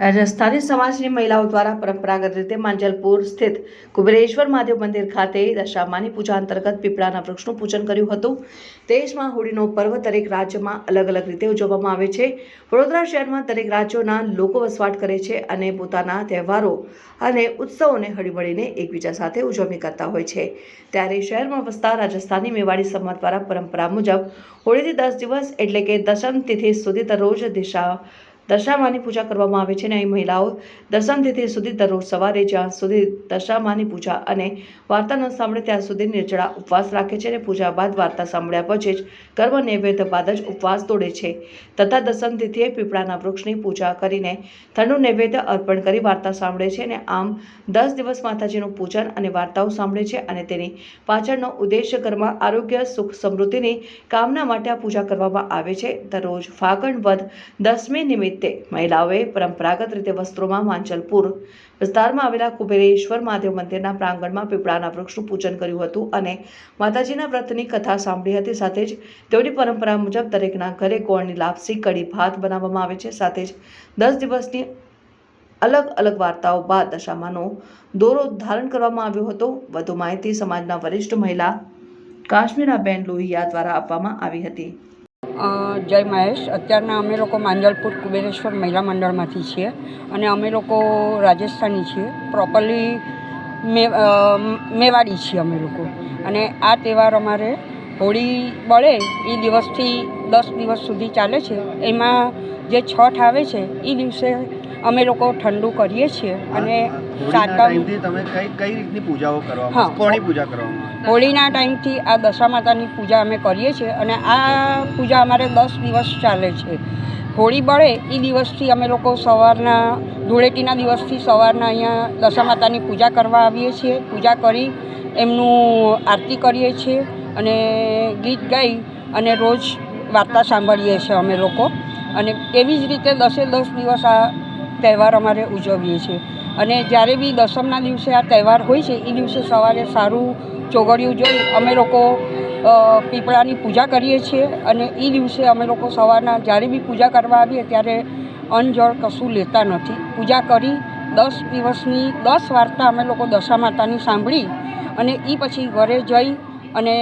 રાજસ્થાની સમાજની મહિલાઓ દ્વારા પરંપરાગત રીતે માંજલપુર સ્થિત કુબેરેશ્વર મહાદેવ મંદિર ખાતે દશામાની પૂજા અંતર્ગત પીપળાના વૃક્ષનું પૂજન કર્યું હતું. દેશમાં હોળીનો પર્વ દરેક રાજ્યમાં અલગ અલગ રીતે ઉજવવામાં આવે છે. વડોદરા શહેરમાં દરેક રાજ્યોના લોકો વસવાટ કરે છે અને પોતાના તહેવારો અને ઉત્સવોને હળીમળીને એકબીજા સાથે ઉજવણી કરતા હોય છે. ત્યારે શહેરમાં વસતા રાજસ્થાની મેવાડી સમાજ દ્વારા પરંપરા મુજબ હોળીથી દસ દિવસ એટલે કે દશમ તિથિ સુધી દરરોજ દિશા દશામાની પૂજા કરવામાં આવે છે અને અહીં મહિલાઓ દર્શન તિથિ સુધી દરરોજ સવારે જ્યાં સુધી દશામાની પૂજા અને વાર્તા ન સાંભળે ત્યાં સુધી નિર્જળા ઉપવાસ રાખે છે અને પૂજા બાદ વાર્તા સાંભળ્યા પછી જ કર્મ નૈવેદ્ય બાદ જ ઉપવાસ તોડે છે. તથા દશમ તિથિએ પીપળાના વૃક્ષની પૂજા કરીને ઠંડુ નૈવેદ્ય અર્પણ કરી વાર્તા સાંભળે છે અને આમ દસ દિવસ માતાજીનું પૂજન અને વાર્તાઓ સાંભળે છે અને તેની પાછળનો ઉદ્દેશ્ય ઘરમાં આરોગ્ય, સુખ, સમૃદ્ધિની કામના માટે આ પૂજા કરવામાં આવે છે. દરરોજ ફાગણ વધ દસમી નિમિત્તે મહિલાઓએ પરંપરાગત રીતે વસ્ત્રોમાં માંચલપુર વિસ્તારમાં આવેલા કુબેરેશ્વર મહાદેવ મંદિરના પ્રાંગણમાં પીપળાના વૃક્ષનું પૂજન કર્યું હતું અને માતાજીના વ્રતની કથા સાંભળી હતી. સાથે જ તેઓની પરંપરા મુજબ દરેકના ઘરે ગોળની લાપસી, કઢી ભાત બનાવવામાં આવે છે. સાથે જ દસ દિવસની અલગ અલગ વાર્તાઓ બાદ દશામાનો દોરો ધારણ કરવામાં આવ્યો હતો. વધુ માહિતી સમાજના વરિષ્ઠ મહિલા કાશ્મીરાબેન લોહિયા દ્વારા આપવામાં આવી હતી. જય મહેશ. અત્યારના અમે લોકો માંજલપુર કુબેરેશ્વર મહિલા મંડળમાંથી છીએ અને અમે લોકો રાજસ્થાની છીએ. પ્રોપરલી મે મેવાડી છીએ અમે લોકો. અને આ તહેવાર અમારે હોળી બળે એ દિવસથી દસ દિવસ સુધી ચાલે છે. એમાં જે છઠ આવે છે, એ દિવસે અમે લોકો ઠંડુ કરીએ છીએ અને સાતમ તમે કઈ કઈ રીતની પૂજાઓ. કરવામાં કોની પૂજા કરવામાં હોળીના ટાઈમથી આ દશા માતાની પૂજા અમે કરીએ છીએ અને આ પૂજા અમારે દસ દિવસ ચાલે છે. હોળી બળે એ દિવસથી અમે લોકો સવારના ધૂળેટીના દિવસથી સવારના અહીંયા દશા માતાની પૂજા કરવા આવીએ છીએ. પૂજા કરી એમનું આરતી કરીએ છીએ અને ગીત ગાઈ અને રોજ વાર્તા સાંભળીએ છીએ અમે લોકો. અને એવી જ રીતે દસે દસ દિવસ આ તહેવાર અમારે ઉજવીએ છીએ. અને જ્યારે બી દસમના દિવસે આ તહેવાર હોય છે, એ દિવસે સવારે સારું ચોગડિયું જોઈ અમે લોકો પીપળાની પૂજા કરીએ છીએ અને એ દિવસે અમે લોકો સવારના જ્યારે બી પૂજા કરવા આવીએ ત્યારે અન્ન કશું લેતા નથી. પૂજા કરી દસ દિવસની દસ વાર્તા અમે લોકો દશા માતાની સાંભળી અને એ પછી ઘરે જઈ અને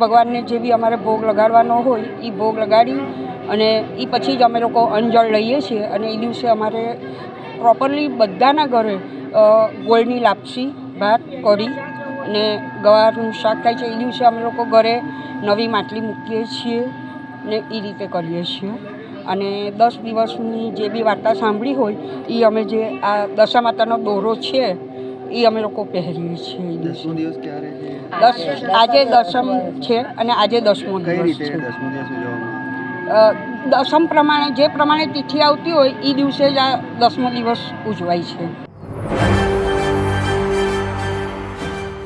ભગવાનને જે બી અમારે ભોગ લગાડવાનો હોય એ ભોગ લગાડી અને એ પછી જ અમે લોકો અંજળ લઈએ છીએ અને એ દિવસે અમારે પ્રોપરલી બધાના ઘરે ગોળની લાપસી, ભાત, કઢી અને ગવારનું શાક થાય છે. એ દિવસે અમે લોકો ઘરે નવી માટલી મૂકીએ છીએ ને એ રીતે કરીએ છીએ. અને દસ દિવસની જે બી વાર્તા સાંભળી હોય એ અમે જે આ દશા માતાનો દોરો છે એ અમે લોકો પહેરીએ છીએ દિવસ. ક્યારે દસ આજે દસમ છે અને આજે દસમો દિવસ છે. દસમો પ્રમાણે જે પ્રમાણે તિથિ આવતી હોય એ દિવસે જ આ દસમો દિવસ ઉજવાય છે.